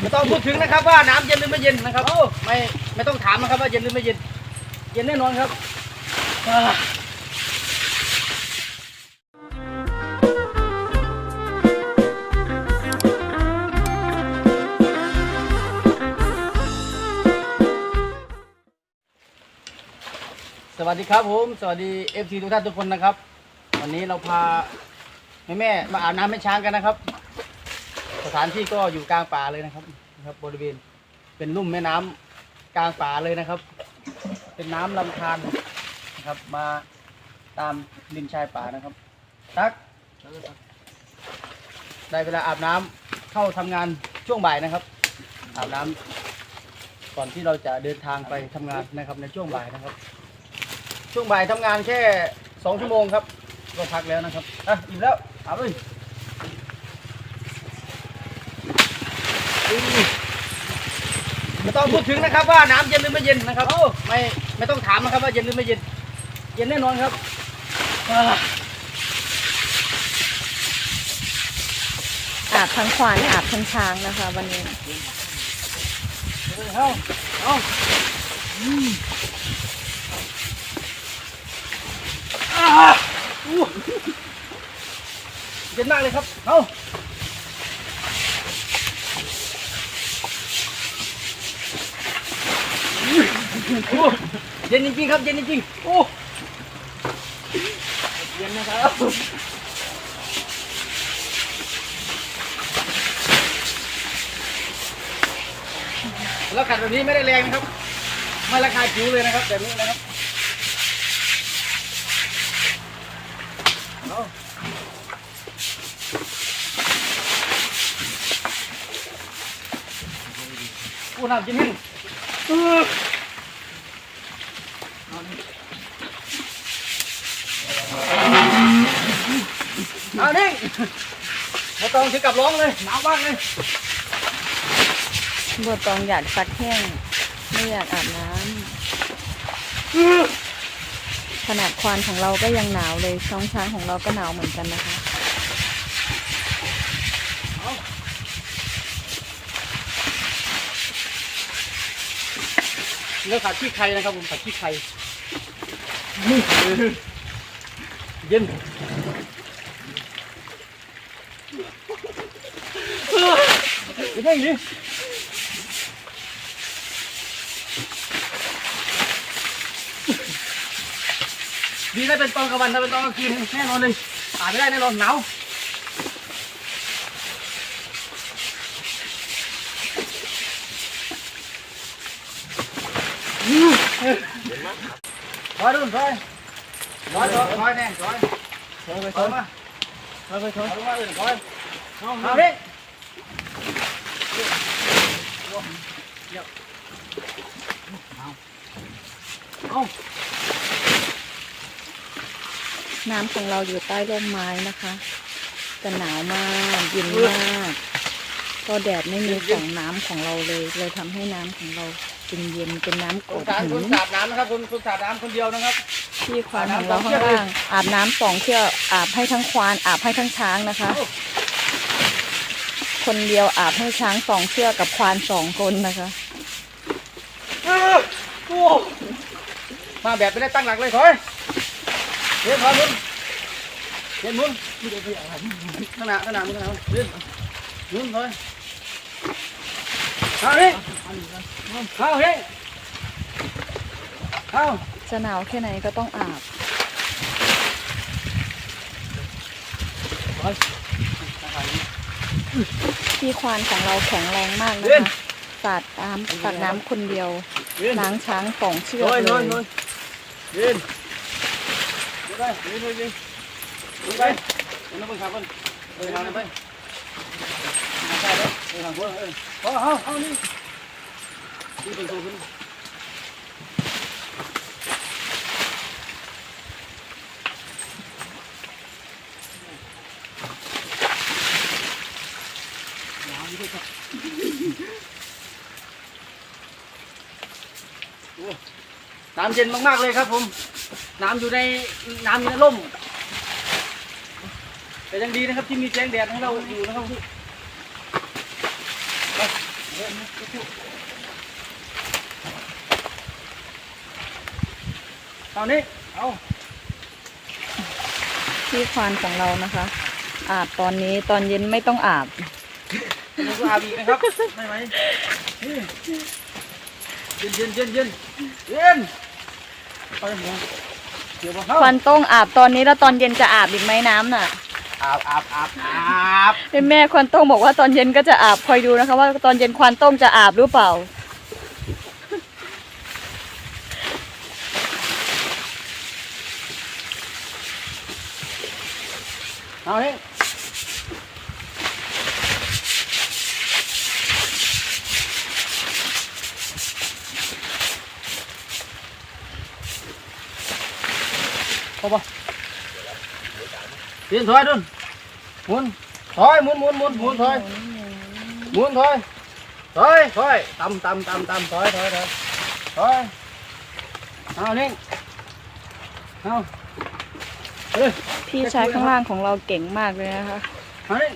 ไม่ต้องพูดถึงนะครับว่าน้ำเย็นหรือไม่เย็นนะครับไม่ไม่ต้องถามนะครับว่าเย็นหรือไม่เย็น เย็นแน่นอนครับอ่าสวัสดีครับผมสวัสดีเอฟซีทุกท่านทุกคนนะครับ วันนี้เราพาแม่แม่ๆมาอาบน้ำให้ช้างกันนะครับ สถานที่ก็อยู่กลางป่าเลยนะครับนะครับ บริเวณเป็นลุ่มแม่น้ำกลางป่าเลยนะครับ เป็นน้ำลำธารนะครับ มาตามริมชายป่านะครับตักได้เวลาอาบน้ำเข้าทำงานช่วงบ่ายนะครับ อาบน้ำก่อนที่เราจะเดินทางไปทำงานนะครับในช่วงบ่ายนะครับ ช่วงบ่ายทำงานแค่สองชั่วโมงครับก็พักแล้วนะครับอะอิ่มแล้วอาเลย ไม่ต้องพูดถึงนะครับว่าน้ำเย็นหรือไม่เย็นนะครับไม่ไม่ต้องถามนะครับว่าเย็นหรือไม่เย็น เย็นแน่นอนครับอ่าอาบทั้งควานอาบทั้งช้างนะคะ วันนี้เอาเอาอืมอ่าอู้เย็นมากเลยครับเอา โอ้เย็นจริงๆครับเย็นจริงๆโอ้เย็นนะครับแล้วขัดแบบนี้ไม่ได้แรงนะครับไม่ราคาจิ๋วเลยนะครับแบบนี้นะครับเอาอู้น้ำจิ้มแห้ง เอานี่ไม่ต้องถึงกับร้องเลยหนาวมากเลยบัวตองอยากซักแห้งไม่อยากอาบน้ำขนาดควานของเราก็ยังหนาวเลยช้องช้างของเราก็หนาวเหมือนกันนะคะเนื้อขาดขี้ไข่นะครับผมขาดขี้ไข่นี่ เย็นเป็นยังไงดีได้เป็นตอนกลางวันถ้าเป็นตอนกลางคืนแน่นอนเลยอาไม่ได้แน่นอนหนาวถอยดูถอยถอยถอยถอยแน่ถอยถอยไปถอยมาถอยไป ถอยถอยมาเออถอยเอาดิเอาน้ำของเราอยู่ใต้ร่มไม้นะคะจะหนาวมากเย็นมาก ก็แดดไม่มีของน้ำของเราเลยเลยทำให้น้ำของเรา เป็นเย็นเป็นน้ำกคนดสาดหิคนนสาดน้ำนะครับคนคนสาดน้ำคนเดียวนะครับ ที่ควานของเราข้างล่างอาบน้ำสองเที่ยวอาบให้ทั้งควานอาบให้ทั้งช้างนะคะ คนเดียวอาบให้ช้างสองเชือกกับควานสองคนนะคะเออโอ้มาแบบไม่ได้ตั้งหลักเลยถอยเดี๋ยวถอยมึงเดี๋ยวมึงข้างหน้าข้างหน้ามึงข้างหน้าเดินมึงถอยเอาดิ เอาเฮ้ยเอาจะหนาวแค่ไหนก็ต้องอาบถอยที่ควานของเราแข็งแรงมากนะคะสาดน้ำสาดน้ำคนเดียวเดินล้างช้างสองเชือกถอยเลถอยยถอยเดินเดินไปเดินไปเดินเดินไปเดินไปขับมันเดินทางนั้นไปใช่เลยเดินทางพวกเออเอาเอาเอานี่นี่เป็นตัวขึ้น น้ำเย็นมาก ๆ เลยครับผม น้ำอยู่ในน้ำอยู่ในร่ม แต่ยังดีนะครับที่มีแสงแดดให้เราอยู่นะครับ เอานี่เอาที่ควานของเรานะคะ อาบตอนนี้ตอนเย็นไม่ต้องอาบผมก็อาบอีกนะครับ ไม่ไหมนี่เย็นเย็นเย็นเย็นเย็นไปหัวเดี๋ยวบอกเขาควันต้องอาบตอนนี้แล้วตอนเย็นจะอาบอีกไหมน้ำน่ะ อาบอาบอาบอาบแม่ควันต้องบอกว่าตอนเย็นก็จะอาบคอยดูนะคะ ว่าตอนเย็นควันต้องจะอาบหรือเปล่า เอาเฮ้ยพอปะเปลี่ยนถอยดุนหมุนถอยหมุน พี่ชายข้างล่างของเราเก่งมากเลยนะคะเอานิ่ง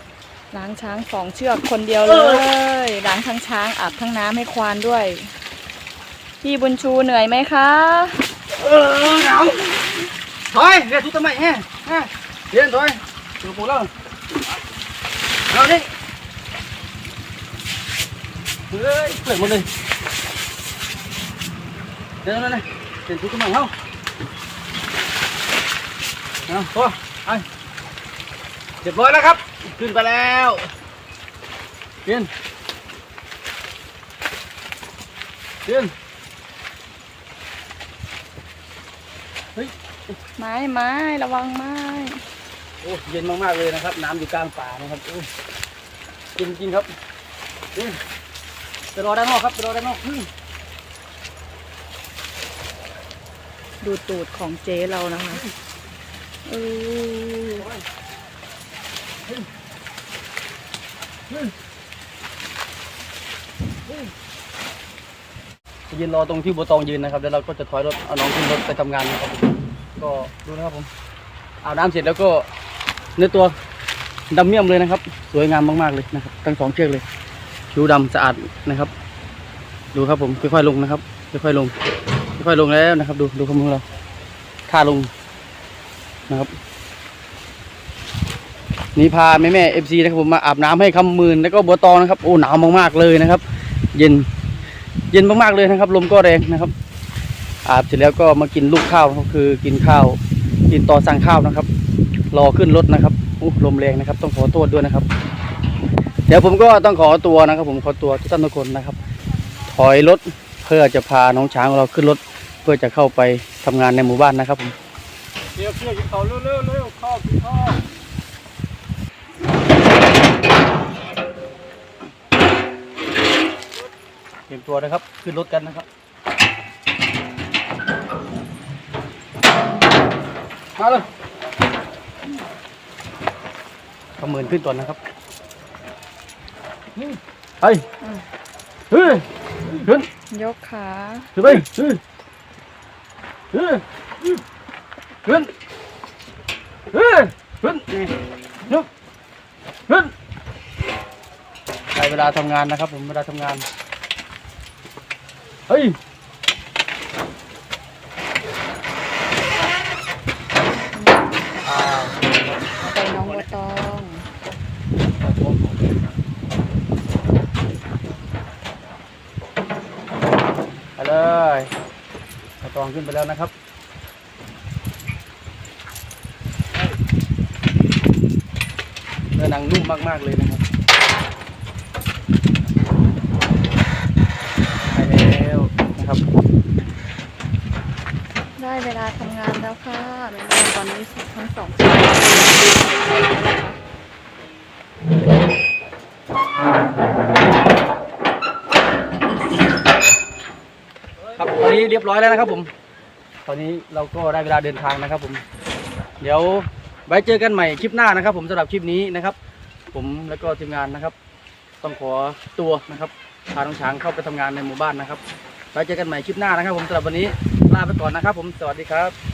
ล้างช้างสองเชือกคนเดียวเลยล้างทั้งช้างอาบทั้งน้ำให้ควานด้วย พี่บุญชูเหนื่อยไหมคะ เออหนาวถอยเรียกทุกทำไมแฮ่แฮ่เรียนถอยถูกปูแล้วเอานิ่งเฮ้ยเปิดหมดเลยเดี๋ยวนั่นเลยเรียนทุกทำไมเฮ้า เอาพอไปเรียบร้อยแล้วครับ ขึ้นไปแล้วเรียนเรียนไม้ไม้ระวังไม้ โอ้เย็นมากๆเลยนะครับ น้ำอยู่กลางป่านะครับโอ้จริงจริงๆครับนี่จะรอด้านนอกครับจะรอด้านนอกอืมดูตูดของเจ๊เรานะคะ เออยืนรอตรงที่บัวตองยืนนะครับเดี๋ยวเราก็จะถอยรถเอาน้องขึ้นรถไปทำงานนะครับก็ดูนะครับผมอาบน้ำเสร็จแล้วก็เนื้อตัวดำเมี่ยมเลยนะครับ สวยงามมากๆเลยนะครับ ทั้งสองเชือกเลยผิวดำสะอาดนะครับ ดูครับผมค่อยๆลงนะครับค่อยๆลงค่อยๆลงแล้วนะครับ ดูดูข้อมือเราท่าลง นะครับ นี่พาแม่แม่เอฟซีนะครับผมมาอาบน้ำให้คำหมื่นแล้วก็บัวตองนะครับ โอ้หนาวมากๆเลยนะครับ เย็น เย็นมากๆเลยนะครับ ลมก็แรงนะครับ อาบเสร็จแล้วก็มากินลูกข้าวนะครับคือกินข้าว กินต่อสั่งข้าวนะครับ รอขึ้นรถนะครับโอ้ลมแรงนะครับ ต้องขอโทษด้วยนะครับ เดี๋ยวผมก็ต้องขอตัวนะครับ ผมขอตัวทุกท่านทุกคนนะครับ ถอยรถเพื่อจะพาน้องช้างของเราขึ้นรถเพื่อจะเข้าไปทำงานในหมู่บ้านนะครับผม เดี๋ยวเพื่อกินข้าวเร็วเร็วเร็วข้าวกินข้าวเตรียมตัวนะครับ ขึ้นรถกันนะครับ มาเลยประเมินขึ้นก่อนนะครับไปเฮ้ยขึ้นยกขาขึ้นไปเฮ้ยเฮ้ย ขึ้นเฮ้ยขึ้นยกขึ้นได้เวลาทำงานนะครับ ผมเวลาทำงาน เฮ้ยอ้าวเอาไปน้องบัวตองไปเลยกระตองขึ้นไปแล้วนะครับ นื้อหนังนุ่มมากๆเลยนะครับไปแล้วนะครับ ได้เวลาทำงานแล้วค่ะแม่แม่ตอนนี้ทั้งสองเชือกครับตอนนี้เรียบร้อยแล้วนะครับผม ตอนนี้เราก็ได้เวลาเดินทางนะครับผม เดี๋ยว ไว้เจอกันใหม่คลิปหน้านะครับผมสำหรับคลิปนี้นะครับ ผมแล้วก็ทีมงานนะครับ ต้องขอตัวนะครับพาน้องช้างเข้าไปทำงานในหมู่บ้านนะครับไว้เจอกันใหม่คลิปหน้านะครับ ผมสำหรับวันนี้ลาไปก่อนนะครับ ผมสวัสดีครับ